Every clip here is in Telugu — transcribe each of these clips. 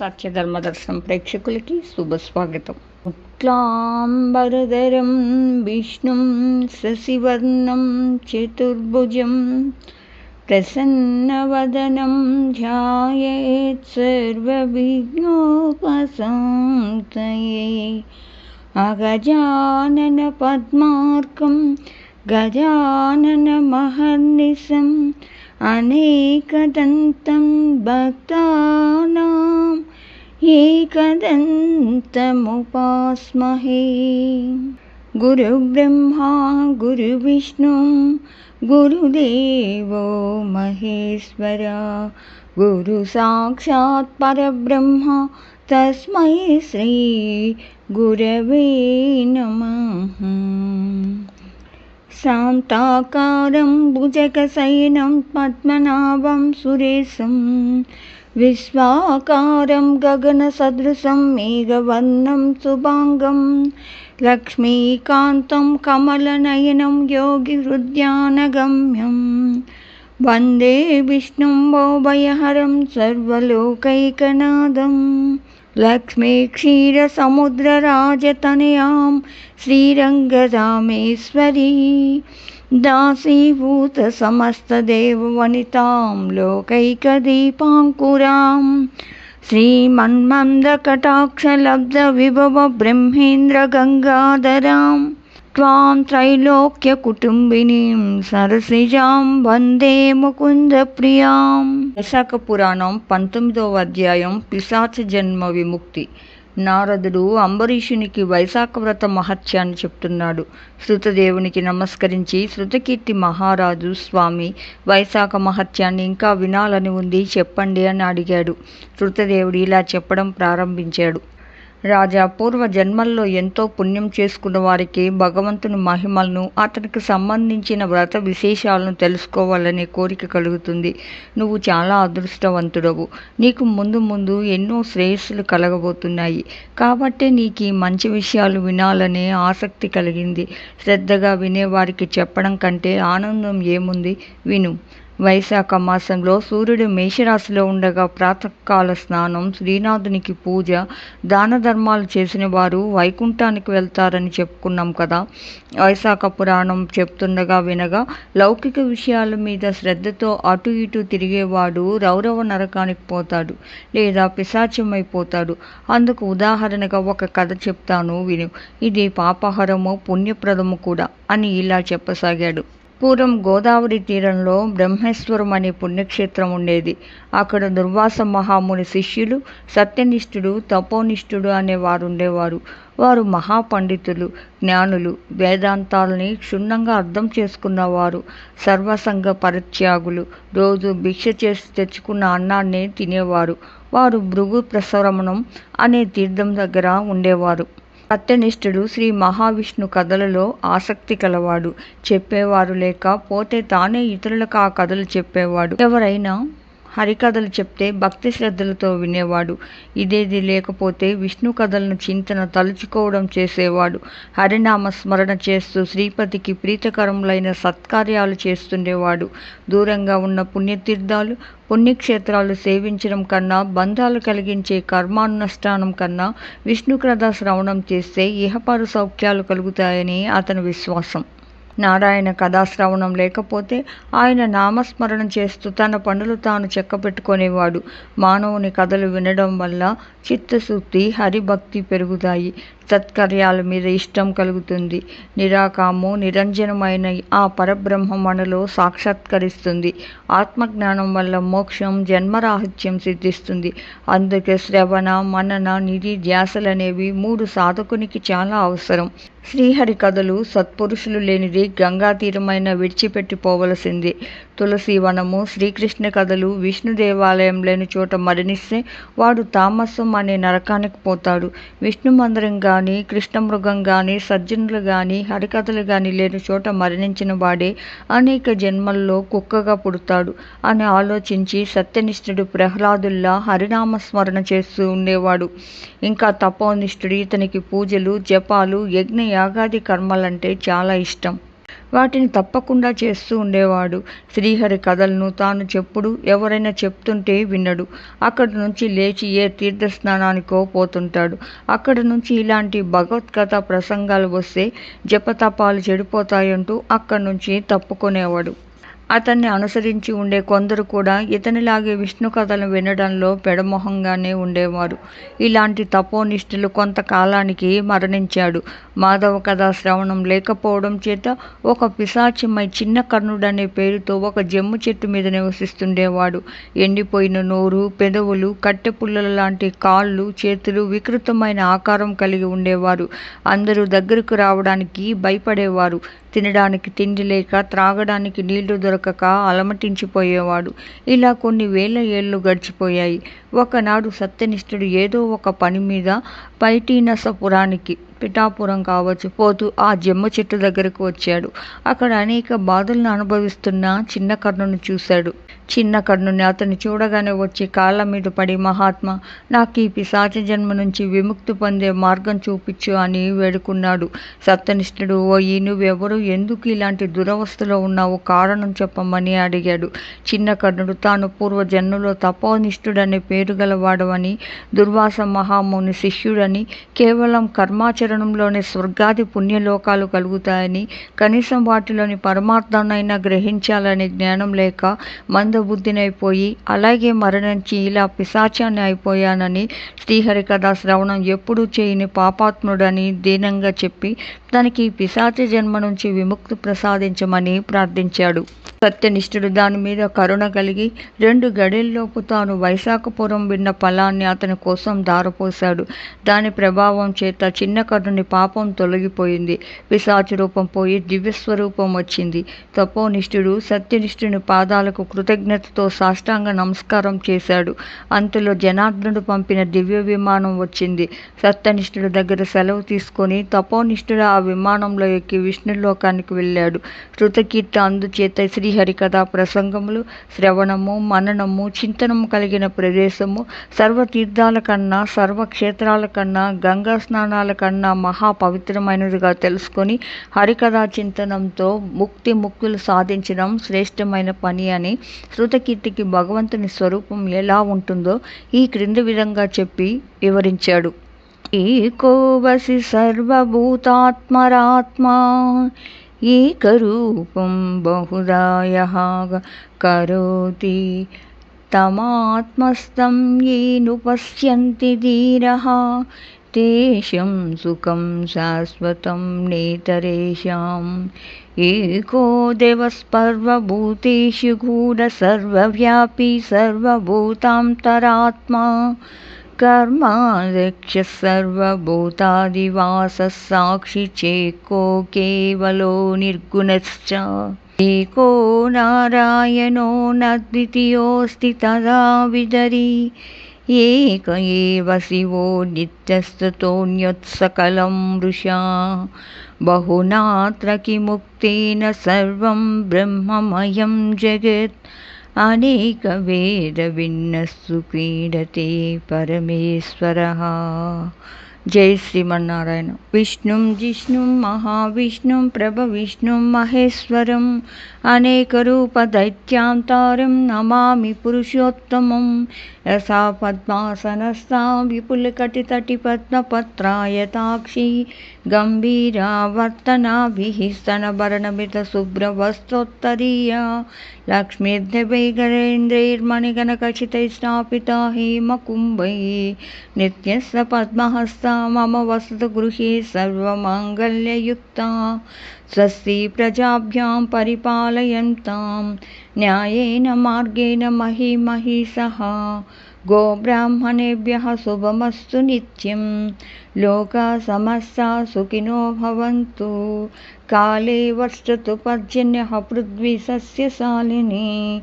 साख्यधर्मदर्शनं प्रेक्षकुलकी सुभस्वागतम् उत्क्लाम्बरधरं विष्णुं शशिवर्णं चतुर्भुजं प्रसन्नवदनं ध्यायेत् सर्वविघ्नोपशान्तये। गजानन गजाननमहर्निशम् अनेकदन्तं भक्तानाम् एकदन्तमुपास्महे। गुरुब्रह्मा गुरुविष्णुं गुरुदेवो महेश्वरा गुरुसाक्षात् परब्रह्म तस्मै श्रीगुरवे नमः। शान्ताकारं भुजगशयनं पद्मनाभं सुरेशं विश्वाकारं गगनसदृशं मेघवर्णं शुभाङ्गं लक्ष्मीकान्तं कमलनयनं योगिहृद्यानगम्यं वंदे विष्णुं भोभयहरं सर्वलोकैकनादं लक्ष्मी क्षीरसमुद्रराजतनयां श्रीरङ्गरामेश्वरी दासीभूतसमस्तदेववनितां ब्रह्मेन्द्र ब्रह्मेन्द्रगङ्गाधरां त्वां त्रैलोक्यकुटुम्बिनीं సరసిజాం వందే ముకుందప్రియాం విశాఖ పురాణం పంతొమ్మిదవ అధ్యాయం పిశాచ జన్మ విముక్తి నారదుడు అంబరీషునికి వైశాఖ వ్రత మహత్యాన్ని చెప్తున్నాడు శృతదేవునికి నమస్కరించి శృతకీర్తి మహారాజు స్వామి వైశాఖ మహత్యాన్ని ఇంకా వినాలని ఉంది చెప్పండి అని అడిగాడు శృతదేవుడు ఇలా చెప్పడం ప్రారంభించాడు రాజా పూర్వ జన్మల్లో ఎంతో పుణ్యం చేసుకున్న వారికి భగవంతుని మహిమలను అతనికి సంబంధించిన వ్రత విశేషాలను తెలుసుకోవాలనే కోరిక కలుగుతుంది. నువ్వు చాలా అదృష్టవంతుడవు. నీకు ముందు ముందు ఎన్నో శ్రేయస్సులు కలగబోతున్నాయి. కాబట్టే నీకు ఈ మంచి విషయాలు వినాలనే ఆసక్తి కలిగింది. శ్రద్ధగా వినేవారికి చెప్పడం కంటే ఆనందం ఏముంది? విను. వైశాఖ మాసంలో సూర్యుడు మేషరాశిలో ఉండగా ప్రాతకాల స్నానం శ్రీనాథునికి పూజ దాన ధర్మాలు చేసిన వారు వైకుంఠానికి వెళ్తారని చెప్పుకున్నాం కదా. వైశాఖ పురాణం చెప్తుండగా వినగా లౌకిక విషయాల మీద శ్రద్ధతో అటు ఇటు తిరిగేవాడు రౌరవ నరకానికి పోతాడు లేదా పిశాచమైపోతాడు. అందుకు ఉదాహరణగా ఒక కథ చెప్తాను విను. ఇది పాపహరము పుణ్యప్రదము కూడా అని ఇలా చెప్పసాగాడు. పూర్వం గోదావరి తీరంలో బ్రహ్మేశ్వరం అనే పుణ్యక్షేత్రం ఉండేది. అక్కడ దుర్వాస మహాముని శిష్యులు సత్యనిష్ఠుడు తపోనిష్ఠుడు అనే వారు ఉండేవారు. వారు మహాపండితులు జ్ఞానులు వేదాంతాలని క్షుణ్ణంగా అర్థం చేసుకున్నవారు. సర్వసంగ పరిత్యాగులు రోజు భిక్ష చేసి తెచ్చుకున్న అన్నాన్ని తినేవారు. వారు భృగు ప్రసరమణం అనే తీర్థం దగ్గర ఉండేవారు. సత్యనిష్ఠుడు శ్రీ మహావిష్ణు కథలలో ఆసక్తి కలవాడు. చెప్పేవారు లేక పోతే తానే ఇతరులకు ఆ కథలు చెప్పేవాడు. ఎవరైనా హరికథలు చెప్తే భక్తి శ్రద్ధలతో వినేవాడు. ఇదేది లేకపోతే విష్ణు కథలను చింతన తలుచుకోవడం చేసేవాడు. హరినామ స్మరణ చేస్తూ శ్రీపతికి ప్రీతకరములైన సత్కార్యాలు చేస్తుండేవాడు. దూరంగా ఉన్న పుణ్యతీర్థాలు పుణ్యక్షేత్రాలు సేవించడం కన్నా బంధాలు కలిగించే కర్మానుష్ఠానం కన్నా విష్ణు కథ శ్రవణం చేస్తే ఇహపరు సౌఖ్యాలు కలుగుతాయని అతని విశ్వాసం. నారాయణ కథాశ్రవణం లేకపోతే ఆయన నామస్మరణ చేస్తూ తన పనులు తాను చెక్కపెట్టుకునేవాడు మానవుని కథలు వినడం వల్ల చిత్తశుద్ధి హరిభక్తి పెరుగుతాయి. సత్కర్యాల మీద ఇష్టం కలుగుతుంది. నిరాకాము నిరంజనమైన ఆ పరబ్రహ్మ మనలో సాక్షాత్కరిస్తుంది. ఆత్మజ్ఞానం వల్ల మోక్షం జన్మరాహిత్యం సిద్ధిస్తుంది. అందుకే శ్రవణ మనన నిధి ధ్యాసలనేవి మూడు సాధకునికి చాలా అవసరం. శ్రీహరి కథలు సత్పురుషులు లేనిది గంగా తీరమైన విడిచిపెట్టిపోవలసింది. తులసి వనము శ్రీకృష్ణ కథలు విష్ణు దేవాలయం లేని చోట మరణిస్తే వాడు తామసం అనే నరకానికి పోతాడు. విష్ణు మందిరంగా కానీ కృష్ణమృగం కానీ సజ్జనులు కానీ హరికథలు కానీ లేని చోట మరణించిన వాడే అనేక జన్మల్లో కుక్కగా పుడతాడు అని ఆలోచించి సత్యనిష్ఠుడు ప్రహ్లాదుల్లా హరినామస్మరణ చేస్తూ ఉండేవాడు. ఇంకా తపోనిష్ఠుడు ఇతనికి పూజలు జపాలు యజ్ఞ యాగాది కర్మలంటే చాలా ఇష్టం. వాటిని తప్పకుండా చేస్తూ ఉండేవాడు. శ్రీహరి కథలను తాను చెప్పుడు ఎవరైనా చెప్తుంటే వినడు. అక్కడి నుంచి లేచి ఏ తీర్థస్నానానికో పోతుంటాడు. అక్కడి నుంచి ఇలాంటి భగవత్కథ ప్రసంగాలు వస్తే జపతపాలు చెడిపోతాయంటూ అక్కడి నుంచి తప్పుకునేవాడు. అతన్ని అనుసరించి ఉండే కొందరు కూడా ఇతనిలాగే విష్ణు కథలు వినడంలో పెడమొహంగానే ఉండేవారు. ఇలాంటి తపోనిష్ఠులు కొంతకాలానికి మరణించాడు. మాధవ కథ శ్రవణం లేకపోవడం చేత ఒక పిశాచిమై చిన్న కర్ణుడనే పేరుతో ఒక జమ్ము చెట్టు మీద నివసిస్తుండేవాడు. ఎండిపోయిన నోరు పెదవులు కట్టెపుల్లల లాంటి కాళ్ళు చేతులు వికృతమైన ఆకారం కలిగి ఉండేవారు. అందరూ దగ్గరకు రావడానికి భయపడేవారు. తినడానికి తిండి లేక త్రాగడానికి నీళ్ళు దొరకక అలమటించిపోయేవాడు. ఇలా కొన్ని వేల ఏళ్ళు గడిచిపోయాయి. ఒకనాడు సత్యనిష్ఠుడు ఏదో ఒక పని మీద పైటీనసపురానికి పిఠాపురం కావచ్చు పోతూ ఆ జమ్మ చెట్టు దగ్గరకు వచ్చాడు. అక్కడ అనేక బాధలను అనుభవిస్తున్న చిన్న కర్ణుని చూశాడు. చిన్న కర్ణుని అతన్ని చూడగానే వచ్చి కాళ్ళ మీద పడి మహాత్మా నాకు ఈ పిశాచ జన్మ నుంచి విముక్తి పొందే మార్గం చూపించు అని వేడుకున్నాడు. సత్యనిష్ఠుడు ఓ ఈ నువ్వెవరు? ఎందుకు ఇలాంటి దురవస్థలో ఉన్నావు? కారణం చెప్పమని అడిగాడు. చిన్న కర్ణుడు తాను పూర్వజన్మలో తపోనిష్ఠుడనే పేరు గలవాడవని దుర్వాస మహాముని శిష్యుడని కేవలం కర్మాచరణంలోనే స్వర్గాది పుణ్యలోకాలు కలుగుతాయని కనీసం వాటిలోని పరమార్థాన్నైనా గ్రహించాలనే జ్ఞానం లేక మందబుద్ధినైపోయి అలాగే మరణించి ఇలా పిశాచాన్ని అయిపోయానని శ్రీహరి కథా శ్రవణం ఎప్పుడూ చేయని పాపాత్ముడని దీనంగా చెప్పి తనకి పిశాచ జన్మ నుంచి విముక్తి ప్రసాదించమని ప్రార్థించాడు. సత్యనిష్ఠుడు దాని మీద కరుణ కలిగి రెండు గడిల్లోపు తాను వైశాఖపురం విన్న ఫలాన్ని అతని కోసం దారపోశాడు. దాని ప్రభావం చేత చిన్న కర్ణుని పాపం తొలగిపోయింది. పిశాచ రూపం పోయి దివ్యస్వరూపం వచ్చింది. తపోనిష్ఠుడు సత్యనిష్ఠుని పాదాలకు కృతజ్ఞతతో సాష్టాంగ నమస్కారం చేశాడు. అంతలో జనార్దనుడు పంపిన దివ్య విమానం వచ్చింది. సత్యనిష్ఠుడి దగ్గర సెలవు తీసుకొని తపోనిష్ఠుడు ఆ విమానంలో ఎక్కి విష్ణులోకానికి వెళ్ళాడు. శృతకీర్తి అందుచేత శ్రీ శ్రీహరికథ ప్రసంగములు శ్రవణము మననము చింతనము కలిగిన ప్రదేశము సర్వతీర్థాల కన్నా సర్వక్షేత్రాల కన్నా గంగా స్నానాల కన్నా మహా పవిత్రమైనదిగా తెలుసుకొని హరికథా చింతనంతో ముక్తి ముక్తులు సాధించడం శ్రేష్టమైన పని అని శృతకీర్తికి భగవంతుని స్వరూపం ఎలా ఉంటుందో ఈ క్రింది విధంగా చెప్పి వివరించాడు. ఏకోవసి సర్వభూతాత్మరాత్మా एकरूपं बहुधायः करोति। तमात्मस्थं येनुपश्यन्ति धीरः। तेषां सुखं शाश्वतं नेतरेषाम्। एको देवस्पर्वभूतेषु गूढसर्वव्यापी सर्वभूतान्तरात्मा। कर्माध्यक्ष सर्वभूतादिवासः साक्षि चेको केवलो निर्गुणश्च। एको नारायणो न द्वितीयोऽस्ति तदा विदरि। एक एव शिवो नित्यस्ततोऽन्यत्सकलं मृषा बहुनात्र किमुक्तेन सर्वं ब्रह्ममयं जगत्। अनेकवेदविन्नस्तु क्रीडते परमेश्वरः। जय श्रीमारायण विष्णु जिष्णु महाविष्णु प्रभ विष्णु महेश्वर। प्रभविष्णुं महेश्वरम् अनेकरूपदैत्यान्तारं नमामि पुरुषोत्तमं। यसा पद्मासनस्था विपुलकटितटिपद्मपत्रायताक्षी गंभीरावर्तना स्तन वर्णमित शुभ्र गम्भीरावर्तनाभिः स्तनभरणमितशुभ्रवस्त्रोत्तरीया लक्ष्मीर्दिवैकरेन्द्रैर्मणिगणकचितैः स्नापिता हेमकुम्भैः नित्यस्य पद्मस्ता मम वसत गृहे सर्वंगल्ययुक्ता स्वस्ती प्रजाभ्यां परिपालयन्तां। न्यायेन मार्गेण महीमही सहा। गोब्राह्मणेभ्यः शुभमस्तु नित्यं लोकाः समस्ताः सुखिनो भवन्तु। काले वर्षतु पर्जन्यः पृथ्वी सस्यशालिनी।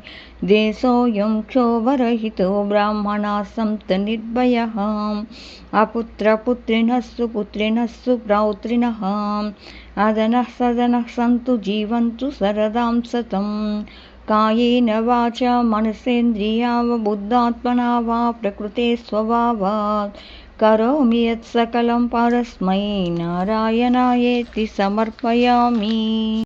देशोऽयं क्षोभरहितो ब्राह्मणाः सन्तु निर्भयः अपुत्रपुत्रिणः सुपुत्रिणः सुप्रौत्रिणः अदनः सदनः सन्तु जीवन्तु सरदां सतं कायेन वाचा मनसेन्द्रिया वा बुद्धात्मना वा प्रकृते स्वभावात्। करोमि यत् सकलं परस्मै नारायणायेति समर्पयामि